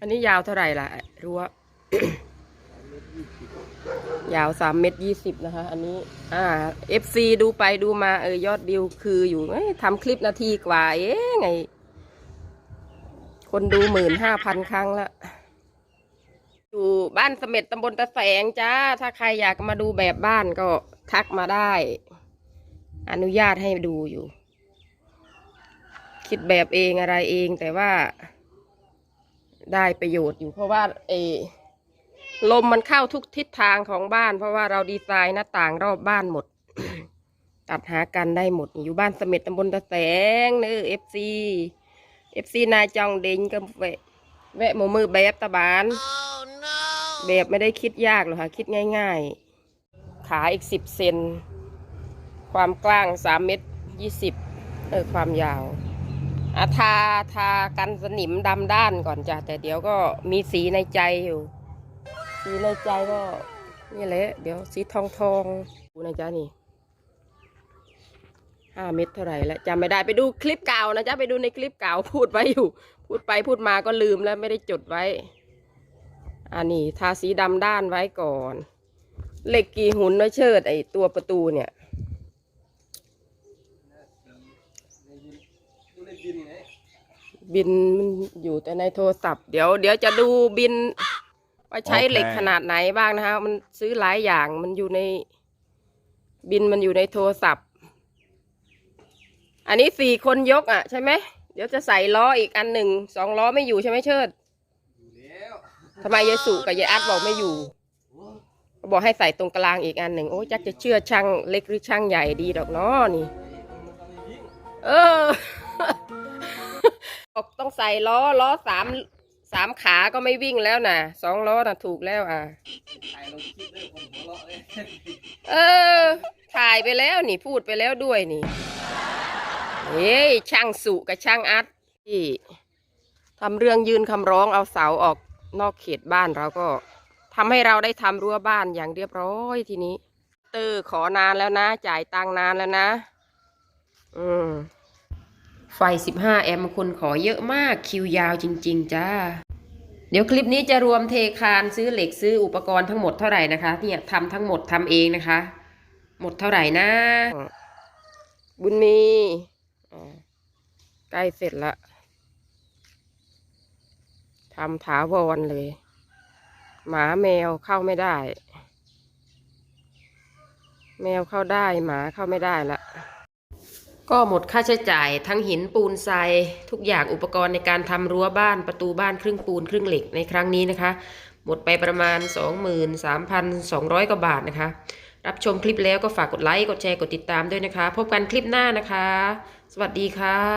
อันนี้ยาวเท่าไหร่ล่ะรั้วยาวสามเมตรยี่สิบนะคะ อันนี้ อ่า FC ดูไปดูมาเออยอดวิวคืออยู่ทำคลิปนาทีกว่า เอ๊ะไง คนดูหมื่นห้าพันครั้งละอยู่บ้านเสม็ดตำบลตะแสงจ้า ถ้าใครอยากมาดูแบบบ้านก็ทักมาได้ อนุญาตให้ดูอยู่ คิดแบบเองอะไรเองแต่ว่า ได้ประโยชน์อยู่ เพราะว่าเอลมมันเข้าทุกทิศทางของบ้าน เพราะว่าเราดีไซน์หน้าต่างรอบบ้านหมด ตัดหากันได้หมดอยู่บ้านเสม็ดตำบลตะแสงเนอเอฟซีเอฟซีนายจองเด้งก็แวะแวะหมูมือแบบตะบานแบบไม่ได้คิดยากหรอกค่ะ คิดง่าย ๆ ขาอีกสิบเซน ความกว้างสามเมตรยี่สิบเออความยาว อาทาทากันสนิมดำด้านก่อนจ้ะ แต่เดี๋ยวก็มีสีในใจอยู่ สีในใจก็นี่แหละ เดี๋ยวสีทองทองดูนะจ๊ะนี่ห้าเม็ดเท่าไหร่แล้วจำไม่ได้ไปดูคลิปเก่านะจ๊ะไปดูในคลิปเก่าพูดไว้อยู่ พูดไปพูดมาก็ลืมแล้วไม่ได้จดไว้ อันนี้ทาสีดำด้านไว้ก่อน เหล็กกี่หุ่นน้อยเชิดไอตัวประตูเนี่ย บินมันอยู่แต่ในโทรศัพท์ เดี๋ยวเดี๋ยวจะดูบินว่าใช้โอเคเหล็กขนาดไหนบ้างนะคะมันซื้อหลายอย่างมันอยู่ในบินมันอยู่ในโทรศัพท์ อันนี้สี่คนยกอะใช่ไหมเดี๋ยวจะใส่ล้ออีกอันหนึ่งสองล้อไม่อยู่ใช่ไหมเชิดทำไมยายสุกับยายอัดบอกไม่อยู่ บอกให้ใส่ตรงกลางอีกอันหนึ่งโอ้ยจักจะเชื่อช่างเล็กหรือช่างใหญ่ดีดอกเนาะนี่ เออ บอกต้องใส่ล้อล้อสามสามขาก็ไม่วิ่งแล้วนะสองล้อน่ะถูกแล้วอะเออ ถ่ายไปแล้วนี่พูดไปแล้วด้วยนี่เฮ้ยช่างสุกับช่างอัดที่ทำเรื่องยื่นคำร้องเอาเสาออกนอกเขตบ้านเราก็ทำให้เราได้ทำรั้วบ้านอย่างเรียบร้อยทีนี้ เตอร์ขอนานแล้วนะ จ่ายตังนานแล้วนะ อืม ไฟ 15 แอมป์คนขอเยอะมากคิวยาวจริง ๆ จ้า เดี๋ยวคลิปนี้จะรวมเทคานซื้อเหล็กซื้ออุปกรณ์ทั้งหมดเท่าไหร่นะคะเนี่ยทำทั้งหมดทำเองนะคะ หมดเท่าไหร่นะ บุญมีใกล้เสร็จละทำถาวรเลย หมาแมวเข้าไม่ได้ แมวเข้าได้หมาเข้าไม่ได้ละ ก็หมดค่าใช้จ่ายทั้งหินปูนทรายทุกอย่างอุปกรณ์ในการทำรั้วบ้านประตูบ้านครึ่งปูนครึ่งเหล็กในครั้งนี้นะคะ หมดไปประมาณ 23,200 กว่าบาทนะคะ รับชมคลิปแล้วก็ฝากกดไลค์ กดแชร์ กดติดตามด้วยนะคะ พบกันคลิปหน้านะคะ สวัสดีค่ะ